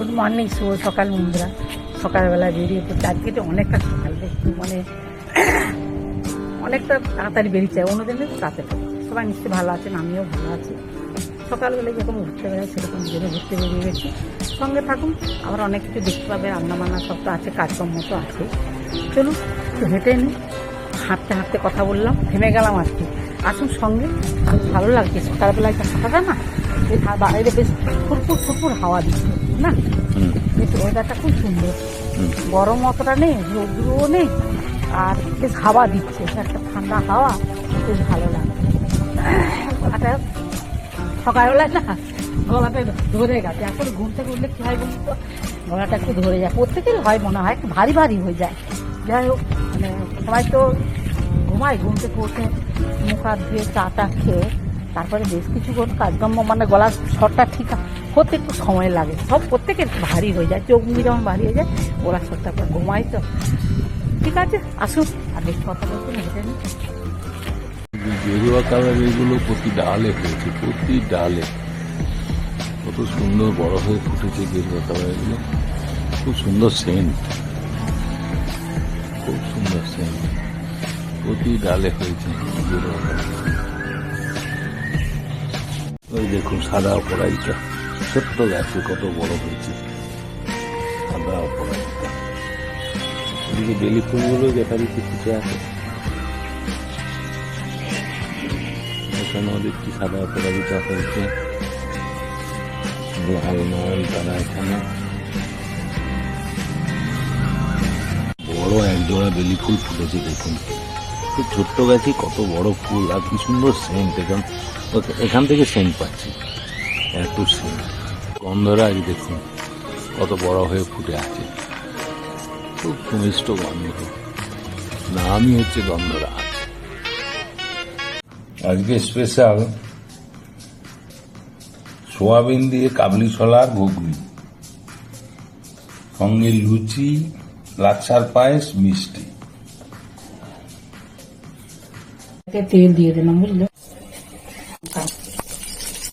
Good morning, শুভ সকাল বন্ধুরা। সকালবেলা বেরিয়ে পড়ছে। আজকে তো অনেকটা সকাল মানে অনেকটা তাড়াতাড়ি বেরিয়ে যায় অন্যদিন তাড়াতাড়ি। সবাই নিশ্চয়ই ভালো আছেন, আমিও ভালো আছি। সকালবেলায় যখন ঘুরতে বেড়াই সেরকম জেনে ঘুরতে বেরিয়ে গেছি। সঙ্গে থাকুন, আবার অনেক কিছু দেখতে পাবে। রান্না বান্না সব তো আছে, কাজকর্ম তো আছে। চলুন, একটু হেঁটে নিই হাঁটতে হাঁটতে কথা বললাম, থেমে গেলাম আর কি আসুন সঙ্গে। ভালো লাগছে। সকালবেলায় একটা হাঁটাটা না বাইরে বেশ ফুরফুর ফুরফুর হাওয়া দিচ্ছে না? বেশ ওয়েদারটা খুব সুন্দর। গরম অতটা নেই রোদ্রুও নেই আর বেশ হাওয়া দিচ্ছে। একটা ঠান্ডা হাওয়া বেশ ভালো লাগে গলাটা সকালবেলায় না গলাটা ধরে গেছে। এখন ঘুম থেকে উঠলে কী হয় বলুন তো? গলাটা একটু ধরে যায়। প্রত্যেকের হয় মনে হয় একটু ভারী ভারী হয়ে যায়। যাই হোক মানে সবাই তো ঘুমায় ঘুম থেকে উঠে মুখ হাত ধুয়ে চা টা খেয়ে তারপরে বেশ কিছুক্ষণ কাজকর্ম মানে গলার স্বরটা ঠিক হতে একটু সময় লাগে। সব প্রত্যেকের ভারী হয়ে যায়। চোখ মুখে যেমন ভারী হয়ে যায়, গলার স্বরটা ঘুমাই তো। ঠিক আছে, আসুন। আর বেশ কথা বলতে হেঁটে গেরুয়া কালার এগুলো প্রতি ডালে হয়েছে প্রতি ডালে। কত সুন্দর বড় হয়ে ফুটেছে গেরুয়া কালার এগুলো। খুব সুন্দর সেন্ট। খুব সুন্দর সেন্ট। প্রতি ডালে হয়েছে গেরুয়া কালার। ওই দেখুন সাদা অপরাজিতা। ছোট্ট গাছে কত বড় হয়েছে। সাদা অপরাজিতা। এদিকে বেলি ফুলগুলো যথারীতি ফুটে আছে। এখানেও দেখছি সাদা অপরাজিতা হয়েছে? লাল নয়ন তারা এখানে। বড় একজোড়া বেলি ফুল ফুটেছে দেখুন। ছোট্ট গাছে কত বড় ফুল আর কি সুন্দর সেন্ট, এখান এখান থেকে সেন্ট পাচ্ছি। এত সেন্ট। গন্ধরাজ দেখুন, কত বড় হয়ে ফুটে আছে। খুব সুমিষ্ট গন্ধ। নামই হচ্ছে গন্ধরাজ। আজকে স্পেশাল সোয়াবিন দিয়ে কাবলি ছোলার ঘুগনি। সঙ্গে লুচি, লাচ্ছার পায়েস, মিষ্টি। তেল দিয়ে দিলাম, বুঝলে?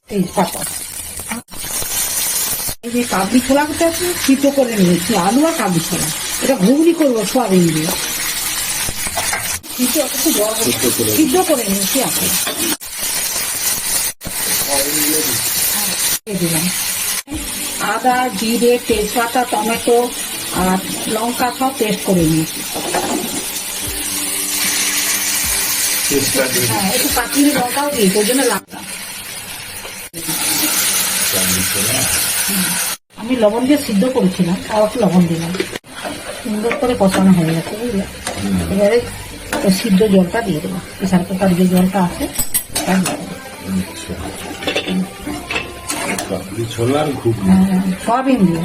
তেজপাতা এই যে ছোলাটা আছে সিদ্ধ করে নিয়েছি, আলু আর কাবলি ছোলা। এটা ঘুগনি করব সোয়াবিন দিয়ে। সিদ্ধ করে নিয়েছি আপনি আদা, জিরে, তেজপাতা, টমেটো আর লঙ্কা সব পেস্ট করে নিয়েছি। হ্যাঁ একটু কাশ্মীরি লঙ্কাও দিয়েছি ওই জন্য লাগতাম আমি লবণ দিয়ে সিদ্ধ করেছিলাম আর একটু লবণ দিলাম। সুন্দর করে কষানো হয়ে গেছে বুঝলে? এবারে ওই সিদ্ধ জলটা দিয়ে দেবো। প্রেশার কুকার যে জলটা আছে তা দিয়ে দেবো। কাবলি ছোলার ঘুগনি হ্যাঁ, সয়াবিন দিয়ে।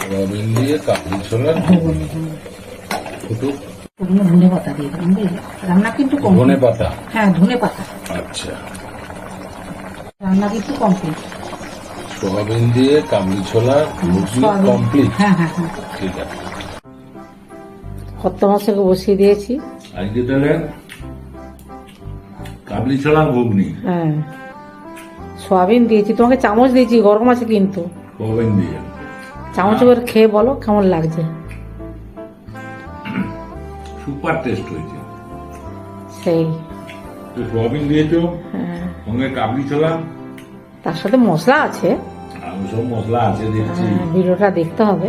সোয়াবিন দিয়ে কাবলি ছোলার ঘুগনি হ্যাঁ। ধনে পাতা দিয়ে দিলাম বুঝলে? রান্না কিন্তু কম ধনে পাতা? হ্যাঁ ধনে পাতা। আচ্ছা। রান্না কিন্তু কমপ্লিট সোয়াবিন দিয়ে কাবলি ছোলার ঘুগনি কমপ্লিট হ্যাঁ হ্যাঁ হ্যাঁ। ঠিক আছে। কত মাসকে বসিয়ে দিয়েছি? আজকে তাহলে কাবলি ছোলার ঘুগনি। হ্যাঁ। সয়াবিন দিয়েছি তোমাকে চামচ দিয়েছি গরম আছে কিন্তু। সোয়াবিন দিয়ে। চামচ করে খেয়ে বলো কেমন লাগছে? সুপার টেস্ট হয়েছে। সেই। তো সোয়াবিন দিয়েছ হ্যাঁ। সঙ্গে কাবলি ছোলা তার সাথে মশলা আছে। আর সব মশলা আছে দেখছি। হ্যাঁ, ভিডিওটা দেখতে হবে।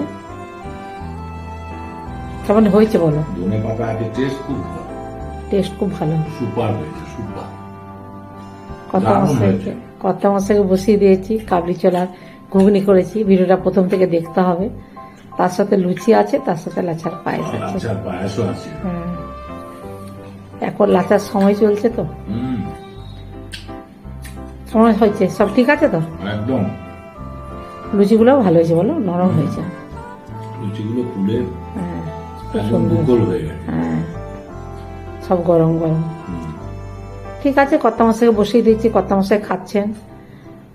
কেমন হয়েছে বলো। ধনে পাতা আছে টেস্ট খুব ভালো। টেস্ট খুব ভালো। সুপার হয়েছে সুপার। বসিয়ে দিয়েছি কাবলি চলার ঘুগনি করেছি ভিডিওটা প্রথম থেকে দেখতে হবে। তার সাথে লুচি আছে তার সাথে লাচার পায়েস আছে। পায়েসও আছে। এখন লাচার সময় চলছে তো। সময় হয়েছে। সব ঠিক আছে তো? একদম। লুচিগুলোও ভালো হয়েছে বলো নরম হয়েছে। লুচিগুলো হ্যাঁ হ্যাঁ সব গরম গরম। ঠিক আছে কত মশাইকে বসিয়ে দিয়েছি কত মশাই খাচ্ছেন।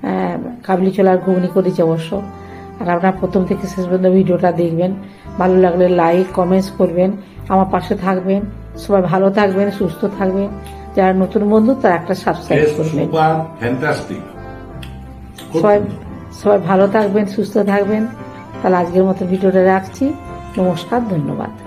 হ্যাঁ, কাবলি ছোলার ঘুগনি করেছি অবশ্য। আর আপনারা প্রথম থেকে শেষ পর্যন্ত ভিডিওটা দেখবেন। ভালো লাগলে লাইক কমেন্টস করবেন। আমার পাশে থাকবেন। সবাই ভালো থাকবেন সুস্থ থাকবেন। যারা নতুন বন্ধু তারা একটা সাবস্ক্রাইব করবেন। সবাই সবাই ভালো থাকবেন সুস্থ থাকবেন। তাহলে আজকের মতো ভিডিওটা রাখছি। নমস্কার ধন্যবাদ।